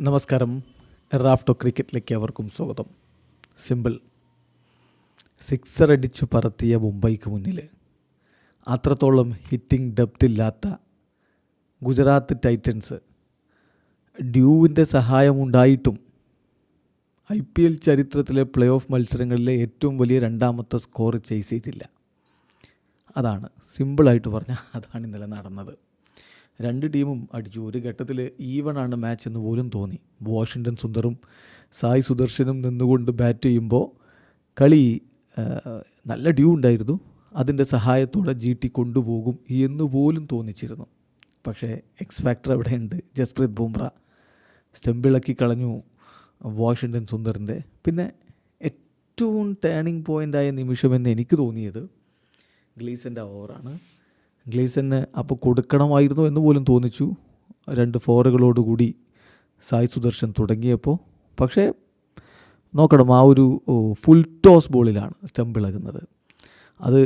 നമസ്കാരം. റാഫ്റ്റോ ക്രിക്കറ്റിലേക്ക് അവർക്കും സ്വാഗതം. സിമ്പിൾ. സിക്സർ അടിച്ചു പറത്തിയ മുംബൈക്ക് മുന്നിൽ അത്രത്തോളം ഹിറ്റിംഗ് ഡെപ്ത് ഇല്ലാത്ത ഗുജറാത്ത് ടൈറ്റൻസ് ഡ്യൂവിന്റെ സഹായമുണ്ടായിട്ടും ഐ പി എൽ ചരിത്രത്തിലെ പ്ലേ ഓഫ് മത്സരങ്ങളിലെ ഏറ്റവും വലിയ രണ്ടാമത്തെ സ്കോർ ചെയ്സ് ചെയ്തില്ല. അതാണ്. സിമ്പിളായിട്ട് പറഞ്ഞാൽ അതാണ് ഇന്നലെ നടന്നത്. രണ്ട് ടീമും അടിച്ചു. ഒരു ഘട്ടത്തിൽ ഈവൺ ആണ് മാച്ച് എന്ന് പോലും തോന്നി. വാഷിങ്ടൺ സുന്ദറും സായി സുദർശനും നിന്നുകൊണ്ട് ബാറ്റ് ചെയ്യുമ്പോൾ കളി നല്ല ഡ്യൂ ഉണ്ടായിരുന്നു. അതിന്റെ സഹായത്തോടെ ജി ടി കൊണ്ടുപോകും എന്ന് പോലും തോന്നിച്ചിരുന്നു. പക്ഷേ എക്സ് ഫാക്ടർ അവിടെയുണ്ട് ജസ്പ്രീത് ബുംറ സ്റ്റെമ്പിളക്കി കളഞ്ഞു വാഷിങ്ടൺ സുന്ദറിന്റെ പിന്നെ ഏറ്റവും ടേണിംഗ് പോയിന്റായ നിമിഷമെന്ന് എനിക്ക് തോന്നിയത് ഗ്ലീസന്റെ ഓവറാണ്. ഗ്ലീസന് അപ്പോൾ കൊടുക്കണമായിരുന്നു എന്ന് പോലും തോന്നിച്ചു. രണ്ട് ഫോറുകളോടുകൂടി സായി സുദർശൻ തുടങ്ങിയപ്പോൾ പക്ഷേ നോക്കണം ആ ഒരു ഫുൾ ടോസ് ബോളിലാണ് സ്റ്റംപ് ഇളകുന്നത്. അത്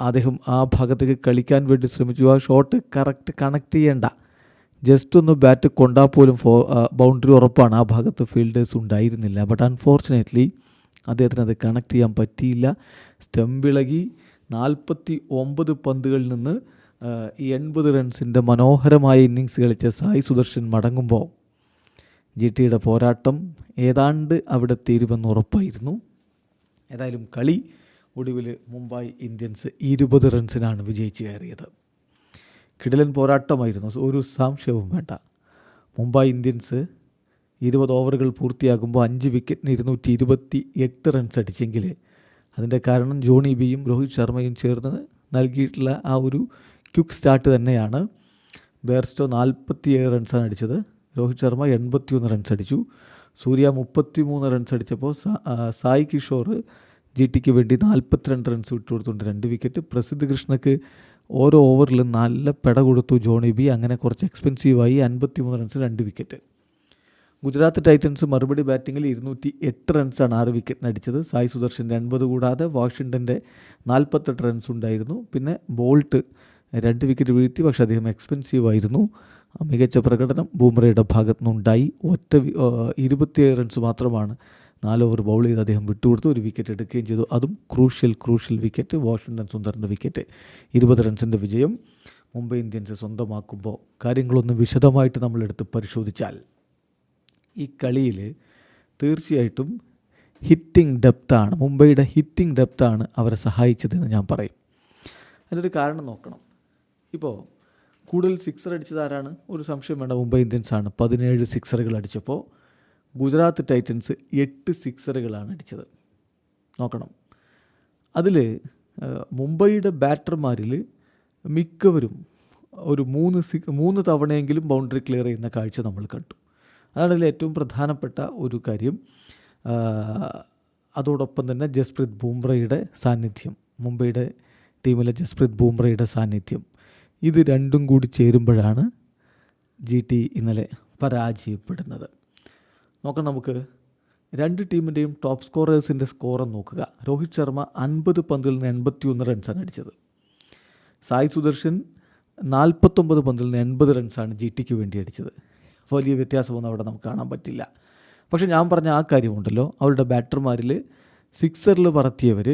അദ്ദേഹം ആ ഭാഗത്തേക്ക് കളിക്കാൻ വേണ്ടി ശ്രമിച്ചു. ആ ഷോട്ട് കറക്റ്റ് കണക്ട് ചെയ്യേണ്ട. ജസ്റ്റ് ഒന്ന് ബാറ്റ് കൊണ്ടാൽ പോലും ഫോ ബൗണ്ടറി ഉറപ്പാണ്. ആ ഭാഗത്ത് ഫീൽഡേഴ്സ് ഉണ്ടായിരുന്നില്ല. ബട്ട് അൺഫോർച്ചുനേറ്റ്ലി അദ്ദേഹത്തിന് അത് കണക്ട് ചെയ്യാൻ പറ്റിയില്ല. സ്റ്റംപ് ഇളകി നാൽപ്പത്തി ഒമ്പത് പന്തുകളിൽ നിന്ന് എൺപത് റൺസിന്റെ മനോഹരമായ ഇന്നിങ്സ് കളിച്ച സായി സുദർശൻ മടങ്ങുമ്പോൾ ജി ടിയുടെ പോരാട്ടം ഏതാണ്ട് അവിടെ തീരുമെന്ന് ഉറപ്പായിരുന്നു. ഏതായാലും കളി ഒടുവിൽ മുംബൈ ഇന്ത്യൻസ് ഇരുപത് റൺസിനാണ് വിജയിച്ച് കയറിയത്. കിടിലൻ പോരാട്ടമായിരുന്നു. ഒരു സംശയവും വേണ്ട. മുംബൈ ഇന്ത്യൻസ് ഇരുപത് ഓവറുകൾ പൂർത്തിയാകുമ്പോൾ അഞ്ച് വിക്കറ്റിന് ഇരുന്നൂറ്റി ഇരുപത്തി എട്ട് റൺസ് അടിച്ചെങ്കിൽ അതിന്റെ കാരണം ജോണി ബിയും രോഹിത് ശർമ്മയും ചേർന്ന് നൽകിയിട്ടുള്ള ആ ഒരു ക്യുക്ക് സ്റ്റാർട്ട് തന്നെയാണ്. ബേർസ്റ്റോ നാൽപ്പത്തിയേഴ് റൺസാണ് അടിച്ചത്. രോഹിത് ശർമ്മ എൺപത്തിയൊന്ന് റൺസ് അടിച്ചു. സൂര്യ മുപ്പത്തി മൂന്ന് റൺസ് അടിച്ചപ്പോൾ സായി കിഷോർ ജി ടിക്ക് വേണ്ടി നാൽപ്പത്തിരണ്ട് റൺസ് വിട്ടുകൊടുത്തുണ്ട് രണ്ട് വിക്കറ്റ്. പ്രസിദ്ധ് കൃഷ്ണക്ക് ഓരോ ഓവറിലും നല്ല പെട കൊടുത്തു ജോണി ബി. അങ്ങനെ കുറച്ച് എക്സ്പെൻസീവായി അൻപത്തി മൂന്ന് റൺസ് രണ്ട് വിക്കറ്റ്. ഗുജറാത്ത് ടൈറ്റൻസ് മറുപടി ബാറ്റിങ്ങിൽ ഇരുന്നൂറ്റി എട്ട് റൺസാണ് ആറ് വിക്കറ്റിന് അടിച്ചത് സായ് സുദർശൻ എൺപത് കൂടാതെ വാഷിങ്ടന്റെ നാൽപ്പത്തെട്ട് റൺസ് ഉണ്ടായിരുന്നു പിന്നെ ബോൾട്ട് രണ്ട് വിക്കറ്റ് വീഴ്ത്തി പക്ഷേ അദ്ദേഹം എക്സ്പെൻസീവ് ആയിരുന്നു. മികച്ച പ്രകടനം ബൂമറയുടെ ഭാഗത്തു നിന്നുണ്ടായി. ഒറ്റ ഇരുപത്തിയേഴ് റൺസ് മാത്രമാണ് നാല് ഓവർ ബൗൾ ചെയ്ത് അദ്ദേഹം വിട്ടുകൊടുത്ത് ഒരു വിക്കറ്റ് എടുക്കുകയും ചെയ്തു. അതും ക്രൂഷ്യൽ ക്രൂഷ്യൽ വിക്കറ്റ്. വാഷിങ്ടൺ സുന്ദറിന്റെ വിക്കറ്റ്. ഇരുപത് റൺസിന്റെ വിജയം. മുംബൈ ഇന്ത്യൻസ് സ്വന്തമാക്കുമ്പോൾ കാര്യങ്ങളൊന്ന് വിശദമായിട്ട് നമ്മളെടുത്ത് പരിശോധിച്ചാൽ ഈ കളിയിൽ തീർച്ചയായിട്ടും ഹിറ്റിംഗ് ഡെപ്താണ് മുംബൈയുടെ ഹിറ്റിംഗ് ഡെപ്താണ് അവരെ സഹായിച്ചതെന്ന് ഞാൻ പറയും. അതിനൊരു കാരണം നോക്കണം. ഇപ്പോൾ കൂടുതൽ സിക്സർ അടിച്ചത് ആരാണ്? ഒരു സംശയം വേണ്ട മുംബൈ ഇന്ത്യൻസ് ആണ്. പതിനേഴ് സിക്സറുകൾ അടിച്ചപ്പോൾ ഗുജറാത്ത് ടൈറ്റൻസ് എട്ട് സിക്സറുകളാണ് അടിച്ചത്. നോക്കണം. അതിൽ മുംബൈയുടെ ബാറ്റർമാരിൽ മിക്കവരും ഒരു മൂന്ന് സി മൂന്ന് തവണയെങ്കിലും ബൗണ്ടറി ക്ലിയർ ചെയ്യുന്ന കാഴ്ച നമ്മൾ കണ്ടു. അതാണ് ഇതിൽ ഏറ്റവും പ്രധാനപ്പെട്ട ഒരു കാര്യം. അതോടൊപ്പം തന്നെ ജസ്പ്രീത് ബൂംറയുടെ സാന്നിധ്യം മുംബൈയുടെ ടീമിലെ ജസ്പ്രീത് ബൂംറയുടെ സാന്നിധ്യം. ഇത് രണ്ടും കൂടി ചേരുമ്പോഴാണ് ജി ടി ഇന്നലെ പരാജയപ്പെടുന്നത്. നോക്കാം നമുക്ക്. രണ്ട് ടീമിന്റെയും ടോപ്പ് സ്കോറേഴ്സിന്റെ സ്കോർ നോക്കുക. രോഹിത് ശർമ്മ അൻപത് പന്തിൽ നിന്ന് എൺപത്തി ഒന്ന് റൺസാണ് അടിച്ചത്. സായ് സുദർശൻ നാൽപ്പത്തൊമ്പത് പന്തിൽ നിന്ന് എൺപത് റൺസാണ് ജി ടിക്ക് വേണ്ടി അടിച്ചത്. വലിയ വ്യത്യാസമൊന്നും അവിടെ നമുക്ക് കാണാൻ പറ്റില്ല. പക്ഷെ ഞാൻ പറഞ്ഞ ആ കാര്യമുണ്ടല്ലോ. അവരുടെ ബാറ്റർമാരിൽ സിക്സറിൽ പറത്തിയവർ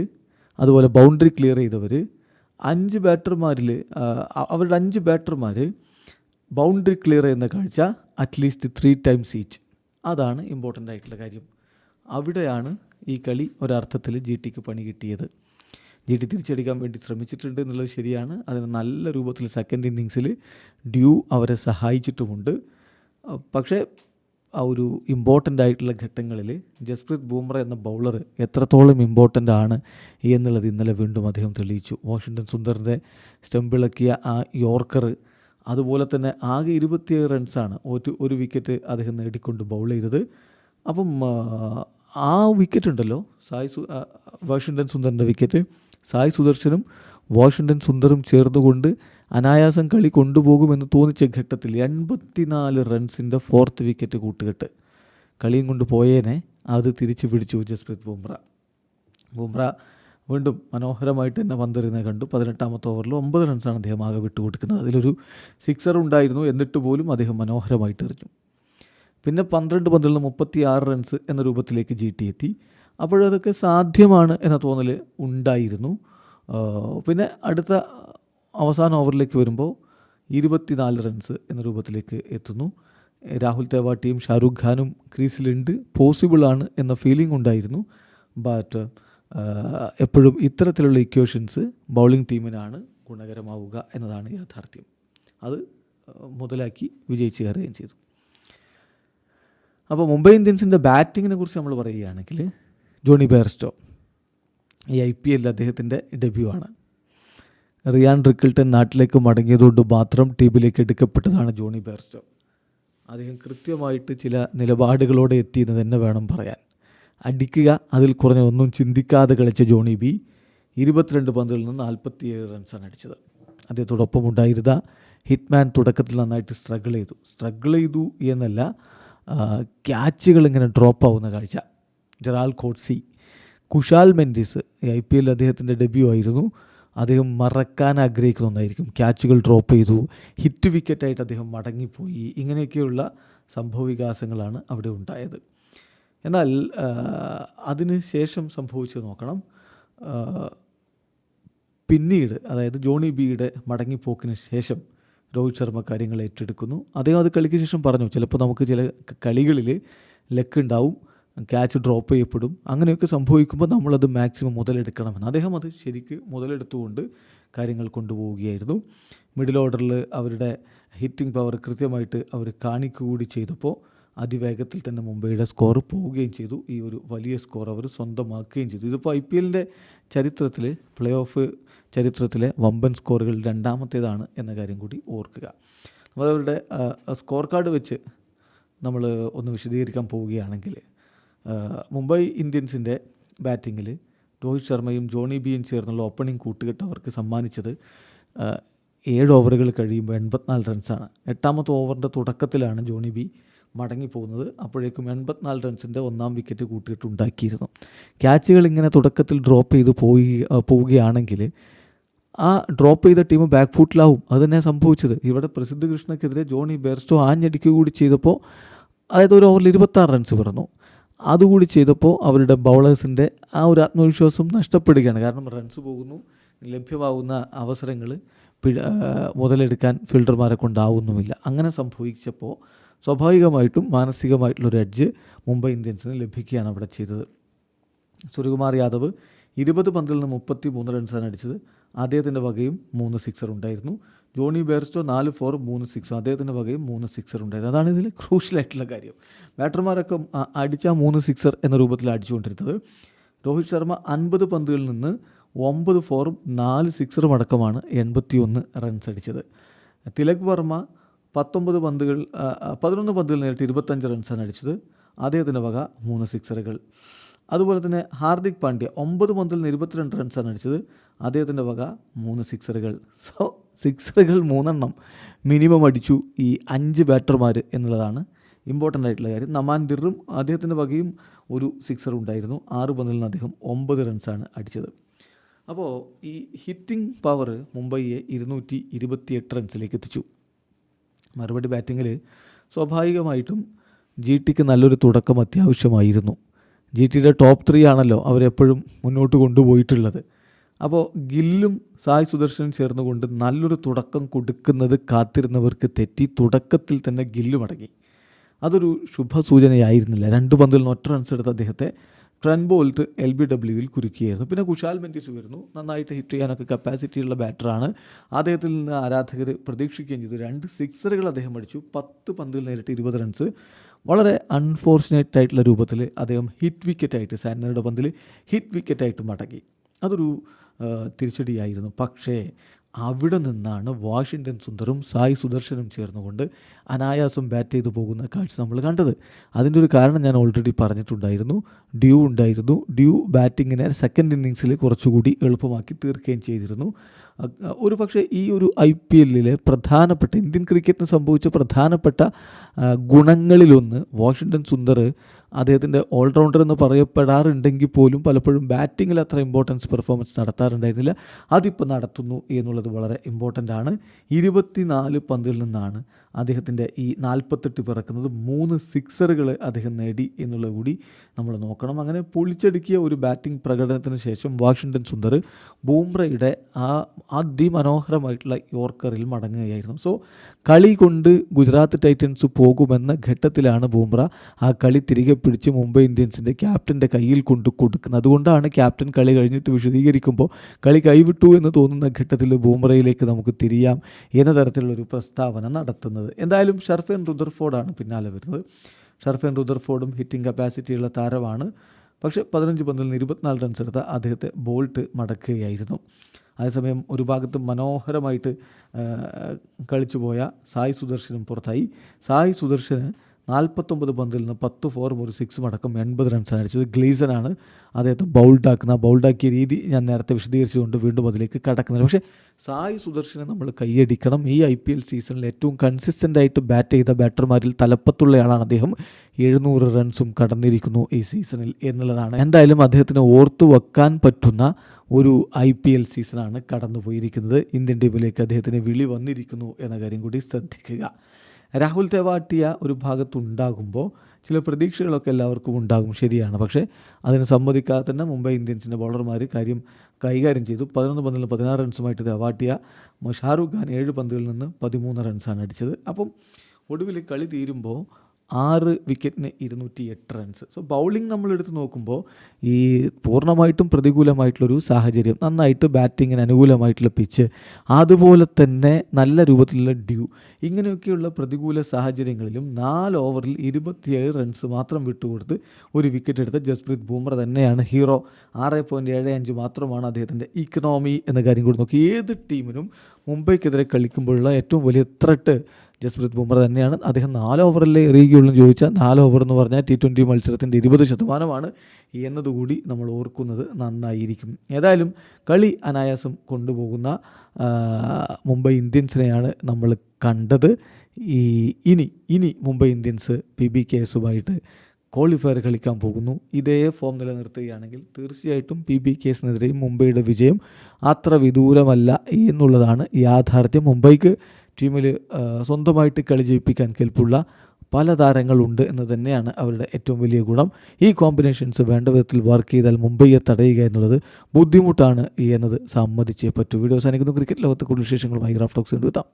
അതുപോലെ ബൗണ്ടറി ക്ലിയർ ചെയ്തവർ അഞ്ച് ബാറ്റർമാരിൽ അവരുടെ അഞ്ച് ബാറ്റർമാർ ബൗണ്ടറി ക്ലിയർ ചെയ്യുന്ന കാഴ്ച at least three times each അതാണ് ഇമ്പോർട്ടന്റ് ആയിട്ടുള്ള കാര്യം. അവിടെയാണ് ഈ കളി ഒരർത്ഥത്തിൽ ജി ടിക്ക് പണി കിട്ടിയത്. ജി ടി തിരിച്ചടിക്കാൻ വേണ്ടി ശ്രമിച്ചിട്ടുണ്ട് എന്നുള്ളത് ശരിയാണ്. അതിന് നല്ല രൂപത്തിൽ സെക്കൻഡ് ഇന്നിങ്സിൽ ഡ്യൂ അവരെ സഹായിച്ചിട്ടുമുണ്ട്. പക്ഷേ ആ ഒരു ഇമ്പോർട്ടന്റ് ആയിട്ടുള്ള ഘട്ടങ്ങളിൽ ജസ്പ്രീത് ബൂംറ എന്ന ബൗളർ എത്രത്തോളം ഇമ്പോർട്ടന്റ് ആണ് എന്നുള്ളത് ഇന്നലെ വീണ്ടും അദ്ദേഹം തെളിയിച്ചു. വാഷിങ്ടൺ സുന്ദറിന്റെ സ്റ്റംപിളക്കിയ ആ യോർക്കർ അതുപോലെ തന്നെ ആകെ ഇരുപത്തിയേഴ് റൺസാണ് ഒരു ഒരു വിക്കറ്റ് അദ്ദേഹം നേടിക്കൊണ്ട് ബൗൾ ചെയ്തത്. അപ്പം ആ വിക്കറ്റ് ഉണ്ടല്ലോ സായ് സു വാഷിങ്ടൺ സുന്ദറിന്റെ വിക്കറ്റ് സായി സുദർശനും വാഷിങ്ടൺ സുന്ദറും ചേർന്നുകൊണ്ട് അനായാസം കളി കൊണ്ടുപോകുമെന്ന് തോന്നിച്ച ഘട്ടത്തിൽ എൺപത്തിനാല് റൺസിന്റെ ഫോർത്ത് വിക്കറ്റ് കൂട്ടുകെട്ട്. കളിയും കൊണ്ട് പോയേനെ അത് തിരിച്ചു പിടിച്ചു ജസ്പ്രീത് ബുംറ. ബുംറ വീണ്ടും മനോഹരമായിട്ട് തന്നെ പന്തെറിയുന്നത് കണ്ടു. പതിനെട്ടാമത്തെ ഓവറിൽ ഒമ്പത് റൺസാണ് അദ്ദേഹം ആകെ വിട്ടുകൊടുക്കുന്നത്. അതിലൊരു സിക്സർ ഉണ്ടായിരുന്നു. എന്നിട്ട് പോലും അദ്ദേഹം മനോഹരമായിട്ട് എറിഞ്ഞു. പിന്നെ പന്ത്രണ്ട് പന്തിൽ നിന്ന് മുപ്പത്തി ആറ് റൺസ് എന്ന രൂപത്തിലേക്ക് ജി ടി എത്തി. അപ്പോഴതൊക്കെ സാധ്യമാണ് എന്ന തോന്നൽ ഉണ്ടായിരുന്നു. പിന്നെ അടുത്ത അവസാന ഓവറിലേക്ക് വരുമ്പോൾ ഇരുപത്തിനാല് റൺസ് എന്ന രൂപത്തിലേക്ക് എത്തുന്നു. രാഹുൽ തേവാട്ടിയും ഷാരൂഖ് ഖാനും ക്രീസിലുണ്ട് പോസിബിളാണ് എന്ന ഫീലിംഗ് ഉണ്ടായിരുന്നു. ബട്ട് എപ്പോഴും ഇത്തരത്തിലുള്ള ഇക്വേഷൻസ് ബൗളിംഗ് ടീമിനാണ് ഗുണകരമാവുക എന്നതാണ് യാഥാർത്ഥ്യം. അത് മുതലാക്കി വിജയിച്ച് കയറുകയും ചെയ്തു. അപ്പോൾ മുംബൈ ഇന്ത്യൻസിന്റെ ബാറ്റിങ്ങിനെ കുറിച്ച് നമ്മൾ പറയുകയാണെങ്കിൽ ജോണി ബെയർസ്റ്റോ ഈ ഐ പി എല്ലിൽ അദ്ദേഹത്തിന്റെ ഡെബ്യൂ ആണ്. റിയാൻ റിക്കിൾട്ടൻ നാട്ടിലേക്ക് മടങ്ങിയതുകൊണ്ട് മാത്രം ടീമിലേക്ക് എടുക്കപ്പെട്ടതാണ് ജോണി ബേർസ്റ്റോ അദ്ദേഹം കൃത്യമായിട്ട് ചില നിലപാടുകളോടെ എത്തിയെന്ന് തന്നെ വേണം പറയാൻ. അടിക്കുക അതിൽ കുറഞ്ഞ ഒന്നും ചിന്തിക്കാതെ കളിച്ച ജോണി ബി ഇരുപത്തിരണ്ട് പന്തിൽ നിന്ന് നാൽപ്പത്തിയേഴ് റൺസാണ് അടിച്ചത്. അദ്ദേഹത്തോടൊപ്പം ഉണ്ടായിരുന്ന ഹിറ്റ്മാൻ തുടക്കത്തിൽ നന്നായിട്ട് സ്ട്രഗിൾ ചെയ്തു. സ്ട്രഗിൾ ചെയ്തു എന്നല്ല ക്യാച്ചുകൾ ഇങ്ങനെ ഡ്രോപ്പ് ആവുന്ന കാഴ്ച. Gerald Coetzee Kusal Mendis I P L അദ്ദേഹത്തിന്റെ ഡെബ്യൂ ആയിരുന്നു. അദ്ദേഹം മറക്കാൻ ആഗ്രഹിക്കുന്ന ഒന്നായിരിക്കും. ക്യാച്ചുകൾ ഡ്രോപ്പ് ചെയ്തു. ഹിറ്റ് വിക്കറ്റായിട്ട് അദ്ദേഹം മടങ്ങിപ്പോയി. ഇങ്ങനെയൊക്കെയുള്ള സംഭവവികാസങ്ങളാണ് അവിടെ ഉണ്ടായത്. എന്നാൽ അതിന് ശേഷം സംഭവിച്ചത് നോക്കണം. പിന്നീട് അതായത് ജോണി ബിയുടെ മടങ്ങിപ്പോക്കിന് ശേഷം രോഹിത് ശർമ്മ കാര്യങ്ങൾ ഏറ്റെടുക്കുന്നു. അദ്ദേഹം അത് കളിക്ക് ശേഷം പറഞ്ഞു. ചിലപ്പോൾ നമുക്ക് ചില കളികളിൽ ലക്ക് ഉണ്ടാവും. ക്യാച്ച് ഡ്രോപ്പ് ചെയ്യപ്പെടും. അങ്ങനെയൊക്കെ സംഭവിക്കുമ്പോൾ നമ്മളത് മാക്സിമം മുതലെടുക്കണമെന്ന്. അദ്ദേഹം അത് ശരിക്ക് മുതലെടുത്തുകൊണ്ട് കാര്യങ്ങൾ കൊണ്ടുപോവുകയായിരുന്നു. മിഡിൽ ഓർഡറിൽ അവരുടെ ഹിറ്റിംഗ് പവർ കൃത്യമായിട്ട് അവർ കാണിക്കുകൂടി ചെയ്തപ്പോൾ അതിവേഗത്തിൽ തന്നെ മുംബൈയുടെ സ്കോർ പോവുകയും ചെയ്തു. ഈ ഒരു വലിയ സ്കോർ അവർ സ്വന്തമാക്കുകയും ചെയ്തു. ഇതിപ്പോൾ ഐ പി എല്ലിന്റെ ചരിത്രത്തിൽ പ്ലേ ഓഫ് ചരിത്രത്തിലെ വമ്പൻ സ്കോറുകൾ രണ്ടാമത്തേതാണ് എന്ന കാര്യം കൂടി ഓർക്കുക. അപ്പോൾ അവരുടെ സ്കോർ കാർഡ് വെച്ച് നമ്മൾ ഒന്ന് വിശദീകരിക്കാൻ പോവുകയാണെങ്കിൽ മുംബൈ ഇന്ത്യൻസിന്റെ ബാറ്റിങ്ങിൽ രോഹിത് ശർമ്മയും ജോണി ബിയും ചേർന്നുള്ള ഓപ്പണിംഗ് കൂട്ടുകെട്ട് അവർക്ക് സമ്മാനിച്ചത് ഏഴ് ഓവറുകൾ കഴിയുമ്പോൾ എൺപത്തിനാല് റൺസാണ്. എട്ടാമത്തെ ഓവറിന്റെ തുടക്കത്തിലാണ് ജോണി ബി മടങ്ങിപ്പോകുന്നത്. അപ്പോഴേക്കും എൺപത്തിനാല് റൺസിന്റെ ഒന്നാം വിക്കറ്റ് കൂട്ടിയിട്ട് ഉണ്ടാക്കിയിരുന്നു. ക്യാച്ചുകൾ ഇങ്ങനെ തുടക്കത്തിൽ ഡ്രോപ്പ് ചെയ്ത് പോയി പോവുകയാണെങ്കിൽ ആ ഡ്രോപ്പ് ചെയ്ത ടീം ബാക്ക് ഫുട്ടിലാവും. അത് തന്നെ സംഭവിച്ചത്. ഇവിടെ പ്രസിദ്ധ കൃഷ്ണക്കെതിരെ ജോണി ബെയർസ്റ്റോ ആഞ്ഞടിക്കുക കൂടി ചെയ്തപ്പോൾ അതായത് ഒരു ഓവറിൽ ഇരുപത്താറ് റൺസ് പിറന്നു. അതുകൂടി ചെയ്തപ്പോൾ അവരുടെ ബൗളേഴ്സിന്റെ ആ ഒരു ആത്മവിശ്വാസം നഷ്ടപ്പെടുകയാണ്. കാരണം റൺസ് പോകുന്നു ലഭ്യമാകുന്ന അവസരങ്ങൾ മുതലെടുക്കാൻ ഫീൽഡർമാരെ കൊണ്ടാവുന്നുമില്ല അങ്ങനെ സംഭവിച്ചപ്പോൾ സ്വാഭാവികമായിട്ടും മാനസികമായിട്ടുള്ളൊരു എഡ്ജ് മുംബൈ ഇന്ത്യൻസിന് ലഭിക്കുകയാണ് അവിടെ ചെയ്തത്. സൂര്യകുമാർ യാദവ് ഇരുപത് പന്തിൽ നിന്ന് മുപ്പത്തി മൂന്ന് റൺസാണ് അടിച്ചത്. അദ്ദേഹത്തിന്റെ വകയും മൂന്ന് സിക്സർ ഉണ്ടായിരുന്നു. ജോണി ബെയർസ്റ്റോ നാല് ഫോർ മൂന്ന് സിക്സും അദ്ദേഹത്തിന്റെ വകയും മൂന്ന് സിക്സർ ഉണ്ടായിരുന്നു. അതാണ് ഇതിൽ ക്രൂഷ്യലായിട്ടുള്ള കാര്യം. ബാറ്റർമാരൊക്കെ അടിച്ചാൽ അടിച്ച മൂന്ന് സിക്സർ എന്ന രൂപത്തിൽ അടിച്ചുകൊണ്ടിരുന്നത്. രോഹിത് ശർമ്മ അൻപത് പന്തുകളിൽ നിന്ന് ഒമ്പത് ഫോറും നാല് സിക്സറും അടക്കമാണ് എൺപത്തി ഒന്ന് റൺസ് അടിച്ചത്. തിലക് വർമ്മ പത്തൊമ്പത് പന്തുകൾ പതിനൊന്ന് പന്തുകൾ നേരിട്ട് ഇരുപത്തഞ്ച് റൺസാണ് അടിച്ചത്. അദ്ദേഹത്തിന്റെ വക മൂന്ന് സിക്സറുകൾ അതുപോലെ തന്നെ ഹാർദിക് പാണ്ഡ്യ ഒമ്പത് പന്തിൽ ഇരുപത്തിരണ്ട് റൺസാണ് അടിച്ചത്. അദ്ദേഹത്തിന്റെ വക മൂന്ന് സിക്സറുകൾ സോ സിക്സറുകൾ മൂന്നെണ്ണം മിനിമം അടിച്ചു ഈ അഞ്ച് ബാറ്റർമാർ എന്നുള്ളതാണ് ഇമ്പോർട്ടന്റ് ആയിട്ടുള്ള കാര്യം. നമാൻ ദിറും അദ്ദേഹത്തിന്റെ വകയും ഒരു സിക്സർ ഉണ്ടായിരുന്നു. ആറ് പന്തിൽ നിന്ന് അദ്ദേഹം ഒമ്പത് റൺസാണ് അടിച്ചത്. അപ്പോൾ ഈ ഹിറ്റിംഗ് പവർ മുംബൈയെ ഇരുന്നൂറ്റി ഇരുപത്തിയെട്ട് റൺസിലേക്ക് എത്തിച്ചു. മറുപടി ബാറ്റിങ്ങിൽ സ്വാഭാവികമായിട്ടും ജി ടിക്ക് നല്ലൊരു തുടക്കം അത്യാവശ്യമായിരുന്നു. ജി ടിയുടെ ടോപ്പ് ത്രീ ആണല്ലോ അവരെപ്പോഴും മുന്നോട്ട് കൊണ്ടുപോയിട്ടുള്ളത്. അപ്പോൾ ഗില്ലും സായ് സുദർശനും ചേർന്നുകൊണ്ട് നല്ലൊരു തുടക്കം കൊടുക്കുന്നത് കാത്തിരുന്നവർക്ക് തെറ്റി തുടക്കത്തിൽ തന്നെ ഗില്ല് മടങ്ങി. അതൊരു ശുഭസൂചനയായിരുന്നില്ല. രണ്ട് പന്തിൽ നിന്ന് ഒറ്റ റൺസ് എടുത്ത അദ്ദേഹത്തെ ട്രെൻ ബോൾട്ട് എൽ ബി ഡബ്ല്യുവിൽ കുരുക്കിയായിരുന്നു. പിന്നെ കുശാൽ മെന്റീസ് വരുന്നു നന്നായിട്ട് ഹിറ്റ് ചെയ്യാനൊക്കെ കപ്പാസിറ്റിയുള്ള ബാറ്ററാണ് അദ്ദേഹത്തിൽ നിന്ന് ആരാധകർ പ്രതീക്ഷിക്കുകയും ചെയ്തു. രണ്ട് സിക്സറുകൾ അദ്ദേഹം അടിച്ചു. പത്ത് പന്തിൽ നേരിട്ട് ഇരുപത് റൺസ് വളരെ അൺഫോർച്ചുനേറ്റ് ആയിട്ടുള്ള രൂപത്തിൽ അദ്ദേഹം ഹിറ്റ് വിക്കറ്റായിട്ട് സാനയുടെ പന്തിൽ ഹിറ്റ് വിക്കറ്റായിട്ട് മടങ്ങി. അതൊരു തിരിച്ചടിയായിരുന്നു. പക്ഷേ അവിടെ നിന്നാണ് വാഷിങ്ടൺ സുന്ദറും സായി സുദർശനും ചേർന്നുകൊണ്ട് അനായാസം ബാറ്റ് ചെയ്തു പോകുന്ന കാഴ്ച നമ്മൾ കണ്ടത്. അതിന്റെ ഒരു കാരണം ഞാൻ ഓൾറെഡി പറഞ്ഞിട്ടുണ്ടായിരുന്നു. ഡ്യൂ ഉണ്ടായിരുന്നു. ഡ്യൂ ബാറ്റിങ്ങിനെ സെക്കൻഡ് ഇന്നിങ്സിൽ കുറച്ചുകൂടി എളുപ്പമാക്കി തീർക്കുകയും ചെയ്തിരുന്നു. ഒരു പക്ഷേ ഈ ഒരു ഐ പി എല്ലിലെ പ്രധാനപ്പെട്ട ഇന്ത്യൻ ക്രിക്കറ്റിന് സംഭവിച്ച പ്രധാനപ്പെട്ട ഗുണങ്ങളിലൊന്ന് വാഷിങ്ടൺ സുന്ദർ അദ്ദേഹത്തിന്റെ ഓൾറൗണ്ടർ എന്ന് പറയപ്പെടാറുണ്ടെങ്കിൽ പോലും പലപ്പോഴും ബാറ്റിങ്ങിൽ അത്ര ഇമ്പോർട്ടൻസ് പെർഫോമൻസ് നടത്താറുണ്ടായിരുന്നില്ല. അതിപ്പോൾ നടത്തുന്നു എന്നുള്ളത് വളരെ ഇമ്പോർട്ടന്റ് ആണ്. ഇരുപത്തിനാല് പന്തിൽ നിന്നാണ് അദ്ദേഹത്തിന്റെ ഈ നാൽപ്പത്തെട്ട് പിറക്കുന്നത്. മൂന്ന് സിക്സറുകൾ അദ്ദേഹം നേടി എന്നുള്ളത് കൂടി നമ്മൾ നോക്കണം. അങ്ങനെ പൊളിച്ചടുക്കിയ ഒരു ബാറ്റിംഗ് പ്രകടനത്തിന് ശേഷം വാഷിങ്ടൺ സുന്ദർ ബൂംറയുടെ ആ അതിമനോഹരമായിട്ടുള്ള യോർക്കറിൽ മടങ്ങുകയായിരുന്നു. സോ കളി കൊണ്ട് ഗുജറാത്ത് ടൈറ്റൻസ് പോകുമെന്ന ഘട്ടത്തിലാണ് ബൂംറ ആ കളി തിരികെ പിടിച്ച് മുംബൈ ഇന്ത്യൻസിന്റെ ക്യാപ്റ്റന്റെ കയ്യിൽ കൊണ്ട് കൊടുക്കുന്നത്. അതുകൊണ്ടാണ് ക്യാപ്റ്റൻ കളി കഴിഞ്ഞിട്ട് വിശദീകരിക്കുമ്പോൾ കളി കൈവിട്ടു എന്ന് തോന്നുന്ന ഘട്ടത്തിൽ ബൂമറയിലേക്ക് നമുക്ക് തിരിയാം എന്ന തരത്തിലുള്ളൊരു പ്രസ്താവന നടത്തുന്നത്. എന്തായാലും ഷർഫേൻ റുദർഫോർഡാണ് പിന്നാലെ വരുന്നത്. ഷർഫൻ റുദർഫോർഡും ഹിറ്റിംഗ് കപ്പാസിറ്റിയുള്ള താരമാണ്. പക്ഷേ പതിനഞ്ച് പന്തിൽ നിന്ന് ഇരുപത്തിനാല് റൺസ് എടുത്ത അദ്ദേഹത്തെ ബോൾട്ട് മടക്കുകയായിരുന്നു. അതേസമയം ഒരു ഭാഗത്ത് മനോഹരമായിട്ട് കളിച്ചു പോയ സായി സുദർശനും പുറത്തായി. സായി സുദർശന് നാൽപ്പത്തൊമ്പത് പന്തിൽ നിന്ന് പത്ത് ഫോറും ഒരു സിക്സും അടക്കം എൺപത് റൺസാണ് അടിച്ചത്. ഗ്ലീസനാണ് അദ്ദേഹത്തെ ബൗൾഡാക്കുന്ന ബൗൾഡാക്കിയ രീതി ഞാൻ നേരത്തെ വിശദീകരിച്ചുകൊണ്ട് വീണ്ടും അതിലേക്ക് കടക്കുന്നത്. പക്ഷേ സായ് സുദർശനെ നമ്മൾ കൈയടിക്കണം. ഈ ഐ പി എൽ സീസണിൽ ഏറ്റവും കൺസിസ്റ്റന്റ് ആയിട്ട് ബാറ്റ് ചെയ്ത ബാറ്റർമാരിൽ തലപ്പത്തുള്ളയാളാണ് അദ്ദേഹം. എഴുന്നൂറ് റൺസും കടന്നിരിക്കുന്നു ഈ സീസണിൽ എന്നുള്ളതാണ്. എന്തായാലും അദ്ദേഹത്തിന് ഓർത്തു വെക്കാൻ പറ്റുന്ന ഒരു ഐ പി എൽ സീസണാണ് കടന്നു പോയിരിക്കുന്നത് ഇന്ത്യൻ ടീമിലേക്ക് അദ്ദേഹത്തിന് വിളി വന്നിരിക്കുന്നു എന്ന കാര്യം കൂടി ശ്രദ്ധിക്കുക. രാഹുൽ തേവാട്ടിയ ഒരു ഭാഗത്തുണ്ടാകുമ്പോൾ ചില പ്രതീക്ഷകളൊക്കെ എല്ലാവർക്കും ഉണ്ടാകും. ശരിയാണ്. പക്ഷേ അതിന് സമ്മതിക്കാതെ തന്നെ മുംബൈ ഇന്ത്യൻസിന്റെ ബോളർമാർ കാര്യം കൈകാര്യം ചെയ്തു. പതിനൊന്ന് പന്തിൽ പതിനാറ് റൺസുമായിട്ട് തേവാട്ടിയ ഷാറൂഖ് ഖാൻ ഏഴ് പന്തുകളിൽ നിന്ന് പതിമൂന്ന് റൺസാണ് അടിച്ചത്. അപ്പം ഒടുവിൽ കളി തീരുമ്പോൾ ആറ് വിക്കറ്റിന് ഇരുന്നൂറ്റി എട്ട് റൺസ് സോ ബൗളിംഗ് നമ്മൾ എടുത്ത് നോക്കുമ്പോൾ ഈ പൂർണമായിട്ടും പ്രതികൂലമായിട്ടുള്ളൊരു സാഹചര്യം നന്നായിട്ട് ബാറ്റിങ്ങിന് അനുകൂലമായിട്ടുള്ള പിച്ച് അതുപോലെ തന്നെ നല്ല രൂപത്തിലുള്ള ഡ്യൂ ഇങ്ങനെയൊക്കെയുള്ള പ്രതികൂല സാഹചര്യങ്ങളിലും നാല് ഓവറിൽ ഇരുപത്തിയേഴ് റൺസ് മാത്രം വിട്ടുകൊടുത്ത് ഒരു വിക്കറ്റ് എടുത്ത ജസ്പ്രീത് ബൂമർ തന്നെയാണ് ഹീറോ ആറ് പോയിന്റ് ഏഴ് അഞ്ച് മാത്രമാണ് അദ്ദേഹത്തിന്റെ ഇക്കണോമി എന്ന കാര്യം കൂടി നോക്കി. ഏത് ടീമിനും മുംബൈക്കെതിരെ കളിക്കുമ്പോഴുള്ള ഏറ്റവും വലിയ ത്രട്ട് ജസ്പ്രീത് ബുംറ തന്നെയാണ്. അദ്ദേഹം നാല് ഓവറിലെ എറിയുകയുള്ളൂ ചോദിച്ചാൽ നാല് ഓവർ എന്ന് പറഞ്ഞാൽ ടി ട്വന്റി മത്സരത്തിന്റെ ഇരുപത് ശതമാനമാണ് എന്നതുകൂടി നമ്മൾ ഓർക്കുന്നത് നന്നായിരിക്കും. ഏതായാലും കളി അനായാസം കൊണ്ടുപോകുന്ന മുംബൈ ഇന്ത്യൻസിനെയാണ് നമ്മൾ കണ്ടത്. ഈ ഇനി ഇനി Mumbai Indians P B K എസുമായിട്ട് qualifier കളിക്കാൻ പോകുന്നു. ഇതേ ഫോം നിലനിർത്തുകയാണെങ്കിൽ തീർച്ചയായിട്ടും പി ബി കേസിനെതിരെയും മുംബൈയുടെ വിജയം അത്ര വിദൂരമല്ല എന്നുള്ളതാണ് യാഥാർത്ഥ്യം. മുംബൈക്ക് ടീമിൽ സ്വന്തമായിട്ട് കളി ജയിപ്പിക്കാൻ കെൽപ്പുള്ള പല താരങ്ങളുണ്ട് എന്ന് തന്നെയാണ് അവരുടെ ഏറ്റവും വലിയ ഗുണം. ഈ കോമ്പിനേഷൻസ് വേണ്ട വിധത്തിൽ വർക്ക് ചെയ്താൽ മുംബൈയെ തടയുക എന്നുള്ളത് ബുദ്ധിമുട്ടാണ് ഈ എന്നത് സമ്മതിച്ചേ പറ്റൂ. വീഡിയോ അവസാനിക്കുന്നു. ക്രിക്കറ്റ് ലോകത്ത് കൂടുതൽ വിശേഷങ്ങളുമായി ഗ്രാഫ് ടോക്സ് കൊണ്ടുവെത്താം.